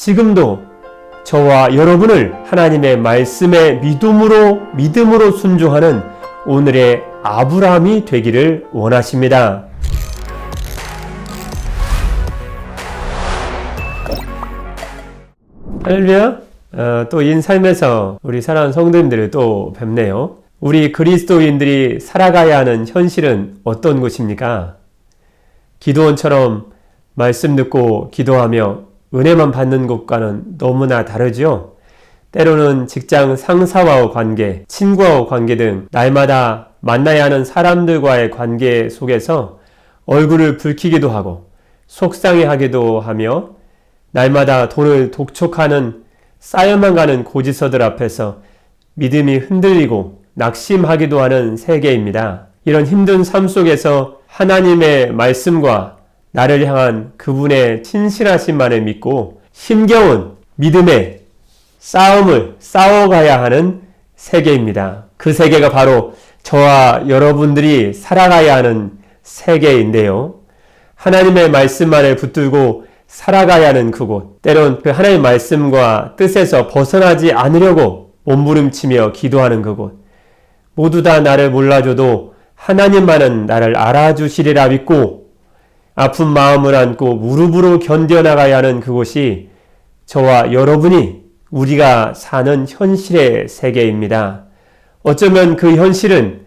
지금도 저와 여러분을 하나님의 말씀에 믿음으로 믿음으로 순종하는 오늘의 아브라함이 되기를 원하십니다. 할렐루야. 어, 또 인 삶에서 우리 사랑하는 성도님들을 또 뵙네요. 우리 그리스도인들이 살아가야 하는 현실은 어떤 곳입니까? 기도원처럼 말씀 듣고 기도하며 은혜만 받는 것과는 너무나 다르죠? 때로는 직장 상사와의 관계, 친구와의 관계 등 날마다 만나야 하는 사람들과의 관계 속에서 얼굴을 붉히기도 하고 속상해 하기도 하며 날마다 돈을 독촉하는 쌓여만 가는 고지서들 앞에서 믿음이 흔들리고 낙심하기도 하는 세계입니다. 이런 힘든 삶 속에서 하나님의 말씀과 나를 향한 그분의 친실하심만을 믿고 힘겨운 믿음의 싸움을 싸워가야 하는 세계입니다. 그 세계가 바로 저와 여러분들이 살아가야 하는 세계인데요. 하나님의 말씀만을 붙들고 살아가야 하는 그곳, 때론 그 하나님의 말씀과 뜻에서 벗어나지 않으려고 몸부림치며 기도하는 그곳, 모두 다 나를 몰라줘도 하나님만은 나를 알아주시리라 믿고 아픈 마음을 안고 무릎으로 견뎌나가야 하는 그곳이 저와 여러분이 우리가 사는 현실의 세계입니다. 어쩌면 그 현실은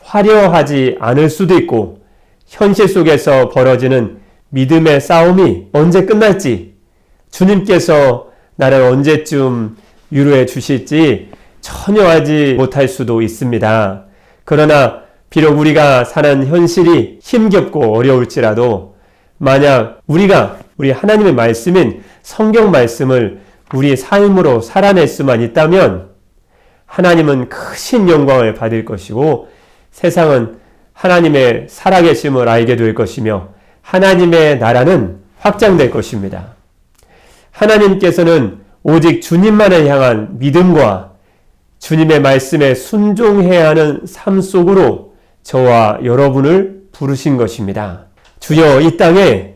화려하지 않을 수도 있고 현실 속에서 벌어지는 믿음의 싸움이 언제 끝날지 주님께서 나를 언제쯤 위로해 주실지 전혀 알지 못할 수도 있습니다. 그러나 비록 우리가 사는 현실이 힘겹고 어려울지라도 만약 우리가 우리 하나님의 말씀인 성경 말씀을 우리 삶으로 살아낼 수만 있다면 하나님은 크신 영광을 받을 것이고 세상은 하나님의 살아계심을 알게 될 것이며 하나님의 나라는 확장될 것입니다. 하나님께서는 오직 주님만을 향한 믿음과 주님의 말씀에 순종해야 하는 삶 속으로 저와 여러분을 부르신 것입니다. 주여 이 땅에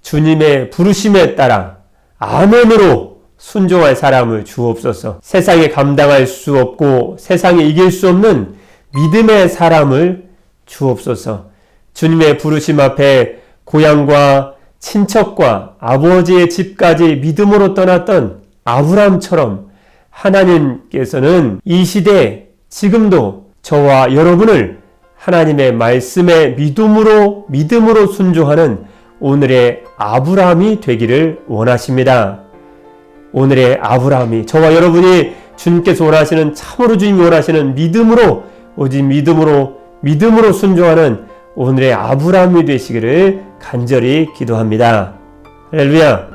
주님의 부르심에 따라 아멘으로 순종할 사람을 주옵소서. 세상에 감당할 수 없고 세상에 이길 수 없는 믿음의 사람을 주옵소서. 주님의 부르심 앞에 고향과 친척과 아버지의 집까지 믿음으로 떠났던 아브람처럼 하나님께서는 이 시대 지금도 저와 여러분을 하나님의 말씀에 믿음으로 믿음으로 순종하는 오늘의 아브라함이 되기를 원하십니다. 오늘의 아브라함이 저와 여러분이 주님께서 원하시는 참으로 주님이 원하시는 믿음으로 오직 믿음으로 믿음으로 순종하는 오늘의 아브라함이 되시기를 간절히 기도합니다. 할렐루야.